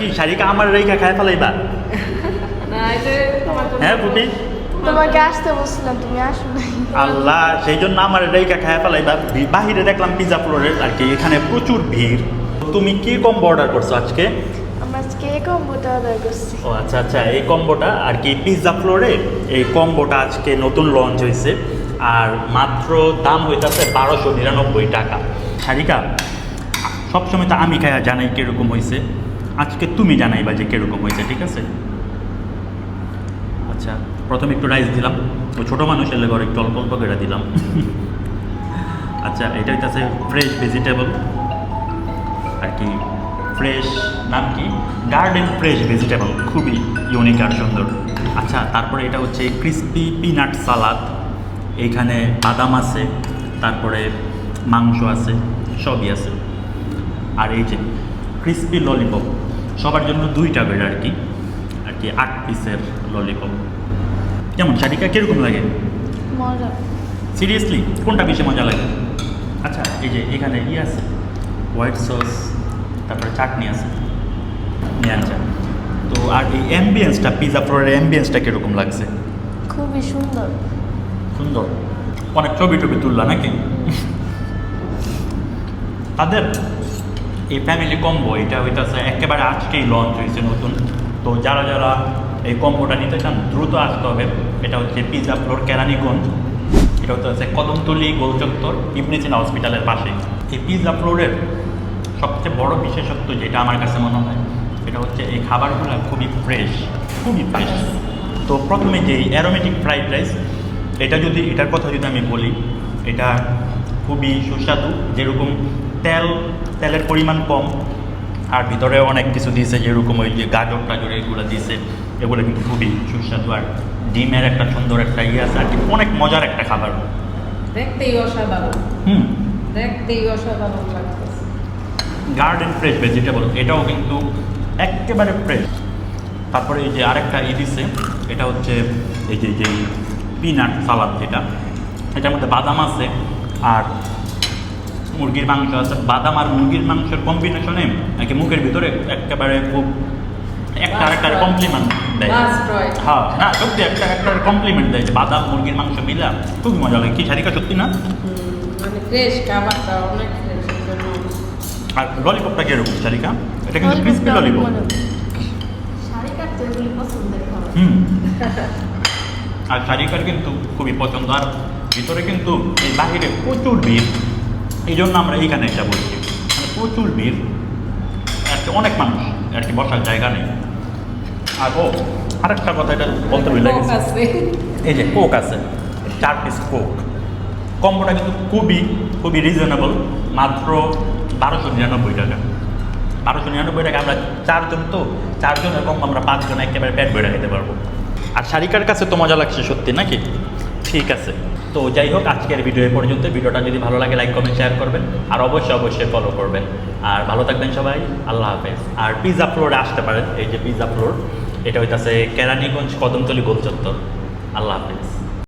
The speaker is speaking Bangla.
কি শাড়িকা আমার রেখা খায় ফেলাইবা? না এই যে তোমার জন্য হ্যাঁ বুটি তোমাকে আসতে বলছিলাম তুমি আসো নাই। আল্লাহ সেই জন্য আমার রেখা খায় ফেলাইবা। বাহিরে দেখলাম পিজা ফ্লোরের আর কি এখানে প্রচুর ভিড়। তুমি কি কম্বো অর্ডার করছ আজকে? ও আচ্ছা আচ্ছা এই কম্বোটা আর কি পিৎজা ফ্লোরে এই কম্বোটা আজকে নতুন লঞ্চ হয়েছে আর মাত্র দাম হইতাছে বারোশো নিরানব্বই টাকা। শারিকা সবসময় তো আমি খায়া জানাই কীরকম হয়েছে আজকে তুমি জানাইবা যে কীরকম হয়েছে, ঠিক আছে? আচ্ছা প্রথমে একটু রাইস দিলাম। তো ছোটো মানুষ এলে ঘরে একটু অল্প অল্প করে দিলাম। আচ্ছা এটা হইতাছে ফ্রেশ ভেজিটেবল আর কি ফ্রেশ নাম কি? গার্ডেন ফ্রেশ ভেজিটেবল খুবই ইউনিক আর সুন্দর। আচ্ছা তারপরে এটা হচ্ছে ক্রিস্পি পিনাট সালাদ এইখানে বাদাম আছে, তারপরে মাংস আছে, সবই আছে। আর এই যে ক্রিস্পি ললিপপ সবার জন্য দুইটা করে আর কি আর কি আট পিসের ললিপপ কেমন শাড়িকা কীরকম লাগে? মজা। সিরিয়াসলি কোনটা বেশি মজা লাগে? আচ্ছা এই যে এখানে ই আছে হোয়াইট সস তারপরে চাটনি আছে। নিয়ে আনছে। তো আর এই অ্যাম্বিয়েন্সটা পিজা ফ্লোরের অ্যাম্বিয়েন্সটা কীরকম লাগছে? খুবই সুন্দর। সুন্দর। অনেক ছবি টবি তুললা নাকি? তাদের এই ফ্যামিলি কম্বো এটা হইতেছে একেবারে আজকেই লঞ্চ হয়েছে নতুন। তো যারা যারা এই কম্বোটা নিতে চান, দ্রুত আসতে হবে। এটা হচ্ছে পিজা ফ্লোর কেরানীগঞ্জ। এটা হচ্ছে কদমতলি গোলচত্বর ইবনেসিনা হসপিটালের পাশে এই পিজা ফ্লোরের সবচেয়ে বড় বিশেষত্ব যেটা আমার কাছে মনে হয়, সেটা হচ্ছে এই খাবারগুলো খুবই ফ্রেশ খুবই ফ্রেশ তো প্রথমে যে অ্যারোমেটিক ফ্রাইড রাইস এটা যদি, এটার কথা যদি আমি বলি, এটা খুবই সুস্বাদু, যেরকম তেল তেলের পরিমাণ কম। আর ভিতরে অনেক কিছু দিয়েছে যেরকম ওই যে গাজর টাজর এগুলো দিয়েছে। এগুলো কিন্তু খুবই সুস্বাদু আর ডিমের একটা সুন্দর একটা ইয়ে আছে। আর কি অনেক মজার একটা খাবার। দেখতেই অসাধারণ। হুম। দেখতেই অসাধারণ লাগতেছে। গার্ডেন ফ্রেশ ভেজিটেবল এটাও কিন্তু একেবারে ফ্রেশ তারপরে এই যে আরেকটা ই দিছে এটা হচ্ছে এই যে যে পিনাট সালাদ যেটা এটার মধ্যে বাদাম আছে। আর মুরগির মাংস আছে বাদাম আর মুরগির মাংসের কম্বিনেশনে নাকি মুখের ভিতরে একেবারে খুব একটা আরেকটার কমপ্লিমেন্ট দেয়। হ্যাঁ না সত্যি একটা একটার কমপ্লিমেন্ট দেয় যে বাদাম মুরগির মাংস মিলা খুবই মজা লাগে। কি শারিকা সত্যি না? মানে আর ললিপপটা কীরকম শারিকা এটা কিন্তু ক্রিসপি ললিপপ হুম। আর শারিকার কিন্তু খুবই পছন্দ। আর ভিতরে কিন্তু এই বাহিরে প্রচুর ভিড় এই জন্য আমরা এইখানে এটা বলছি মানে প্রচুর ভিড়। আর কি অনেক মানুষ। আর কি বসার জায়গা নেই। আর ও আরেকটা কথা এটা বলতে ভুলে গেছি। এই যে কোক আছে চার পিস কোক। কম্বোটা কিন্তু খুবই খুবই রিজনেবল মাত্র বারোশো নিরানব্বই টাকা। বারোশো নিরানব্বই টাকা আমরা চারজন তো চারজনের কম আমরা পাঁচজন একেবারে পেট বেড়ে খেতে পারব। আর শারিকার কাছে তো মজা লাগছে সত্যি নাকি? ঠিক আছে। তো যাই হোক, আজকের ভিডিও পর্যন্ত। ভিডিওটা যদি ভালো লাগে লাইক কমেন্ট শেয়ার করবেন। আর অবশ্যই অবশ্যই ফলো করবেন। আর ভালো থাকবেন সবাই। আল্লাহ হাফেজ। আর পিজা ফ্লোরে আসতে পারেন। এই যে পিজা ফ্লোর এটা হইতাছে কেরানীগঞ্জ কদমতলি গোলচত্বর। আল্লাহ হাফেজ।